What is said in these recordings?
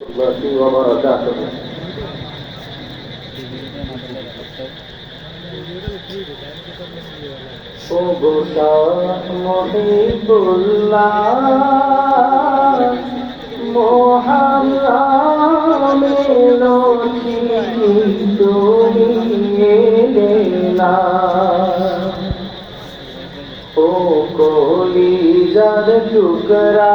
الله وبركاته ও গোটা মহিবুল্লাহ মোহাম্মে লক্ষ্মী তুমি এলে না ও কলিজার টুকরা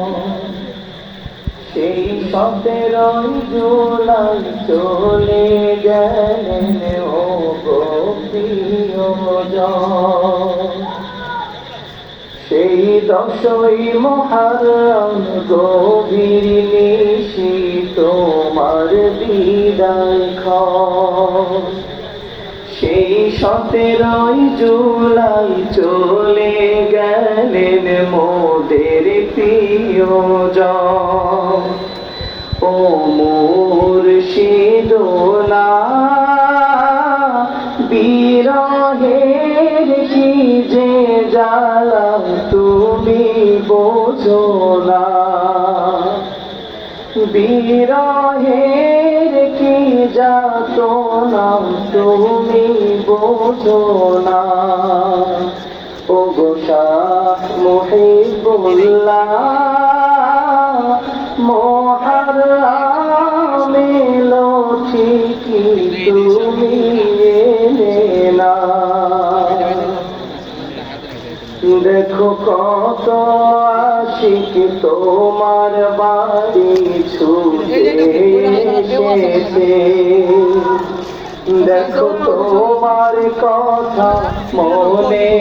সতেরই জুলাই চলে গেলেন, ও সেই দশই মহারম গভীর নিশি তোমার বিদায় খন সেই সতেরই জুলাই চলে গেলেন মোদের প্রিয়জন। কি যে জ্বালা তুমি বোঝো না। বিরহের কি যাত না তুমি বোঝো না। ও গোসা মহিবুল্লাহ মহারামেলো দেখো কত আশিক তোমার বাড়ি ছুটে এসেছে। দেখো তোমার কথা মনে